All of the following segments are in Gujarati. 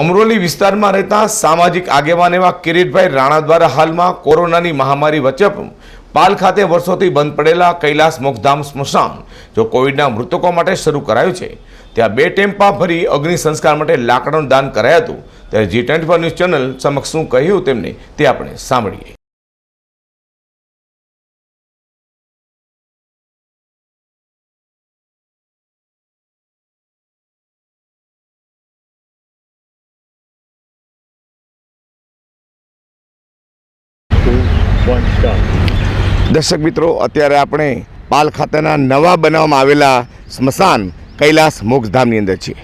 અમરોલી વિસ્તારમાં રહેતા સામાજિક આગેવાન એવા કિરીટભાઈ રાણા દ્વારા હાલમાં કોરોનાની મહામારી વચ્ચે પાલ ખાતે વર્ષોથી બંધ પડેલા કૈલાસ મોક્ષધામ સ્મશાન, જો કોવિડના મૃતકો માટે શરૂ કરાયું છે, ત્યાં બે ટેમ્પા ભરી અગ્નિ સંસ્કાર માટે લાકડાનું દાન કરાયું હતું. ત્યારે જી ટ્વેન્ટી ન્યૂઝ ચેનલ સમક્ષ શું કહ્યું તેમને તે આપણે સાંભળીએ. દર્શક મિત્રો, અત્યારે આપણે પાલ ખાતેના નવા બનાવવામાં આવેલા સ્મશાન કૈલાસ મોક્ષધામની અંદર છે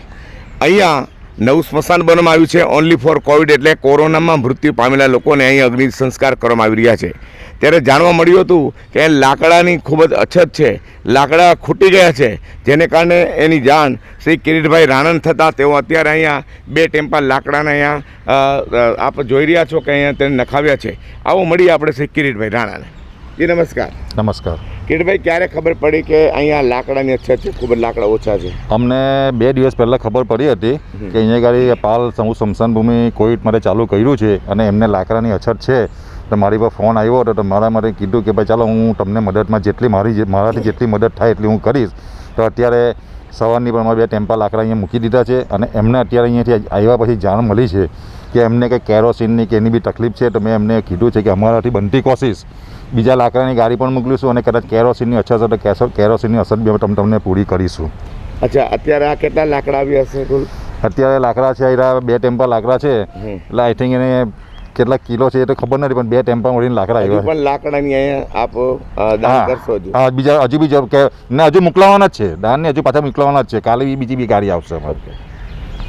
અહીંયા નવું સ્મશાન બનાવવામાં આવ્યું છે. ઓનલી ફોર કોવિડ એટલે કોરોનામાં મૃત્યુ પામેલા લોકોને અહીં અગ્નિ સંસ્કાર કરવામાં આવી રહ્યા છે. ત્યારે જાણવા મળ્યું હતું કે લાકડાની ખૂબ જ અછત છે. લાકડા ખૂટી ગયા છે. જેને કારણે એની જાણ શ્રી કિરીટભાઈ રાણંદ થતાં તેઓ અત્યારે અહીંયા બે ટેમ્પા લાકડાને અહીંયા આપ જોઈ રહ્યા છો કે અહીંયા તેને નખાવ્યા છે. આવો મળીએ આપણે શ્રી કિરીટભાઈ રાણાને. જી, નમસ્કાર. નમસ્કાર. કિરીટભાઈ ક્યારે ખબર પડી કે અહીંયા લાકડાની અછત છે ખૂબ જ લાકડા ઓછા છે? અમને બે દિવસ પહેલાં ખબર પડી હતી કે અહીંયા ગાડી પાલ સમૂહ સ્મશાન ભૂમિ કોવિડ માટે ચાલુ કર્યું છે અને એમને લાકડાની અછત છે. તો મારી પર ફોન આવ્યો હતો તો મારા માટે કીધું કે ભાઈ ચાલો હું તમને મદદમાં જેટલી મારી મારાથી જેટલી મદદ થાય એટલી હું કરીશ. તો અત્યારે સવારની પણ અમારા બે ટેમ્પા લાકડા અહીંયા મૂકી દીધા છે અને એમને અત્યારે અહીંયાથી આવ્યા પછી જાણ મળી છે કે એમને કંઈ કેરોસીનની કે એની બી તકલીફ છે તો મેં એમને કીધું છે કે અમારાથી બનતી કોશિશ. બીજા લાકડાની ગાડી પણ મોકલીશું અને કદાચ કેરોસીનની અછત તો કેસો- કેરોસીનની અછત બી અમે તમને પૂરી કરીશું. અચ્છા અત્યારે આ કેટલા લાકડા આવી હશે અત્યારે લાકડા છે બે ટેમ્પા લાકડા છે. એટલે આઈ થિંક એને કેટલા કિલો છે એ તો ખબર નથી પણ બે ટેમ્પા મળીને લાકડા આવ્યા. પણ લાકડાની અહીંયા આપ દાન કરશો હજુ. હા બીજા હજુ બી જબ- કે ને હજુ મોકલાવાના જ છે. દાન ને હજુ પાછા મોકલાવાના જ છે. કાલે એ બીજી બી ગાડી આવશે અમારે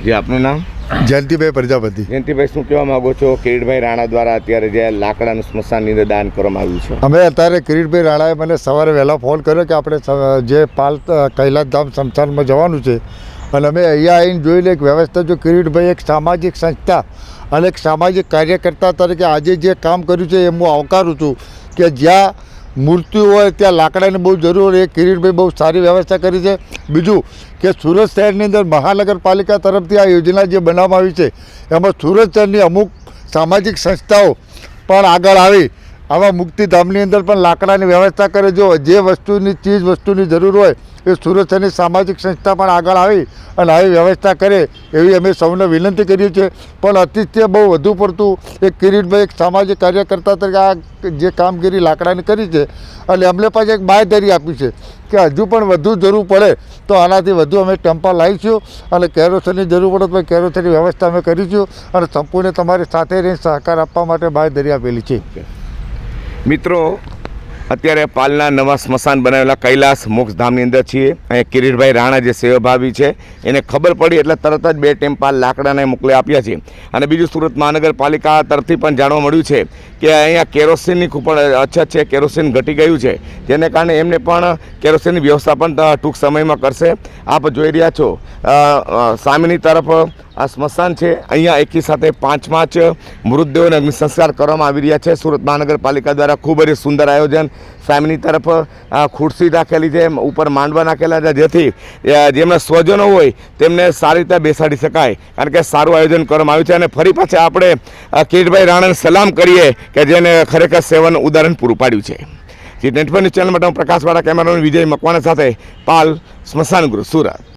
જે આપનું નામ? જયંતિભાઈ પ્રજાપતિ. જયંતિભાઈ શું કહેવા માંગો છો? કિરીટભાઈ રાણા દ્વારા અત્યારે જે લાકડાનું સ્મશાનની અંદર દાન કરવામાં આવ્યું છે. અમે અત્યારે કિરીટભાઈ રાણાએ મને સવારે વહેલા ફોન કર્યો કે આપણે જે પાલ કૈલાસધામ સ્મશાનમાં જવાનું છે. અને અમે અહીંયા આવીને જોઈ લઈએ એક વ્યવસ્થા જો કિરીટભાઈ એક સામાજિક સંસ્થા અને સામાજિક કાર્યકર્તા તરીકે આજે જે કામ કર્યું છે, એ હું આવકારું છું કે જ્યાં મૂર્તિ હોય, ત્યાં લાકડાની બહુ જરૂર એ કિરીટભાઈ બહુ સારી વ્યવસ્થા કરી છે. બીજું કે સુરત શહેરની અંદર મહાનગરપાલિકા તરફથી આ યોજના જે બનાવવામાં આવી છે, એમાં સુરત શહેરની અમુક સામાજિક સંસ્થાઓ પણ આગળ આવી આવા મુક્તિધામની અંદર પણ લાકડાની વ્યવસ્થા કરે. જો જે વસ્તુની, ચીજ વસ્તુની જરૂર હોય, એ સુરતની સામાજિક સંસ્થા પણ આગળ આવી અને આવી વ્યવસ્થા કરે એવી અમે સૌને વિનંતી કરીએ છીએ. પણ અતિશય બહુ વધુ પડતું, એક કિરીટભાઈ એક સામાજિક કાર્યકર્તા તરીકે આ જે કામગીરી લાકડાની કરી છે અને અમને પાસે એક બાંયધરી આપી છે કે હજુ પણ વધુ જરૂર પડે તો આનાથી વધુ અમે ટેમ્પા લાવીશું અને કેરોસનની જરૂર પડે તો કેરોસનની વ્યવસ્થા અમે કરીશું અને સંપૂર્ણ તમારી સાથે રહીને સહકાર આપવા માટે બાંયધરી આપેલી છે. મિત્રો, અત્યારે પાલના નવા સ્મશાન બનાવેલા કૈલાસ મોક્ષધામની અંદર છીએ. અહીંયા કિરીટભાઈ રાણા જે સેવાભાવી છે, એને ખબર પડી એટલે તરત જ બે ટેમ્પા લાકડાને મોકલી આપ્યા છે. અને બીજું સુરત મહાનગરપાલિકા તરફથી પણ જાણવા મળ્યું છે કે અહીંયા કેરોસીનની પણ અછત છે, કેરોસીન ઘટી ગયું છે. જેને કારણે એમને પણ કેરોસીનની વ્યવસ્થા પણ ટૂંક સમયમાં કરશે. આપ જોઈ રહ્યા છો સામેની તરફ આ સ્મશાન છે. અહીંયા એકી સાથે પાંચ પાંચ મૃતદેહોને અગ્નિ સંસ્કાર કરવામાં આવી રહ્યા છે. સુરત મહાનગરપાલિકા દ્વારા ખૂબ જ સુંદર આયોજન સામેની તરફ ખુરશી રાખેલી છે ઉપર માંડવા નાખેલા છે, જેથી જેમના સ્વજનો હોય તેમને સારી રીતે બેસાડી શકાય. કારણ કે સારું આયોજન કરવામાં આવ્યું છે અને ફરી પાછા આપણે કિરીટભાઈ રાણાને સલામ કરીએ કે જેને ખરેખર સેવન ઉદાહરણ પૂરું પાડ્યું છે. જી ટ્વેન્ટી ચેનલ માટે હું પ્રકાશવાળા કેમેરામેન વિજય મકવાણા સાથે, પાલ સ્મશાન ગૃહ સુરત.